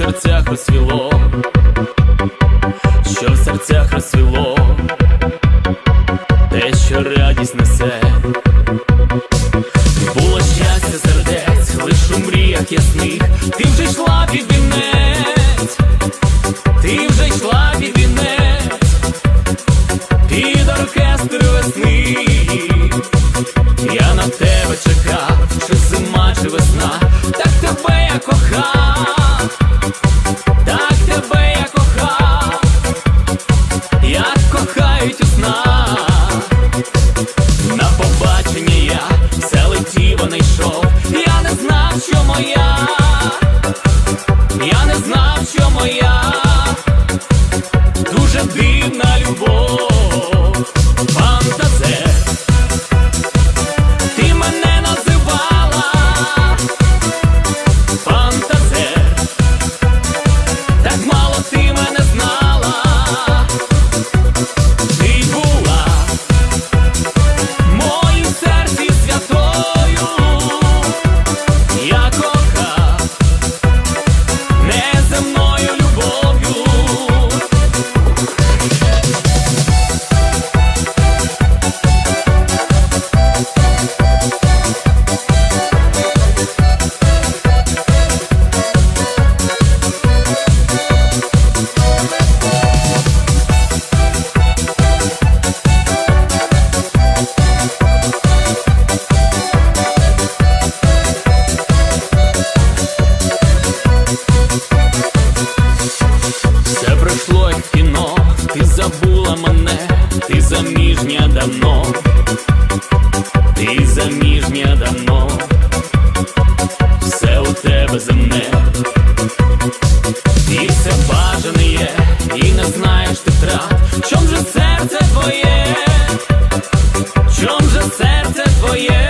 серцях розцвіло, що в серцях розцвіло, те, що радість несе. Було щастя сердець, лиш у мріях ясних, ти вже йшла під вінець, ти вже йшла під вінець, під оркестр весни. Я на тебе чекав, чи зима, чи весна, так тебе я кохав, На побачення я все летів, не йшов. Я не знав, що моя, забула мене, ти заміжня давно, ти заміжня давно, все у тебе земне, і все бажане є, і не знаєш ти втрат, чом же серце твоє, чом же серце твоє.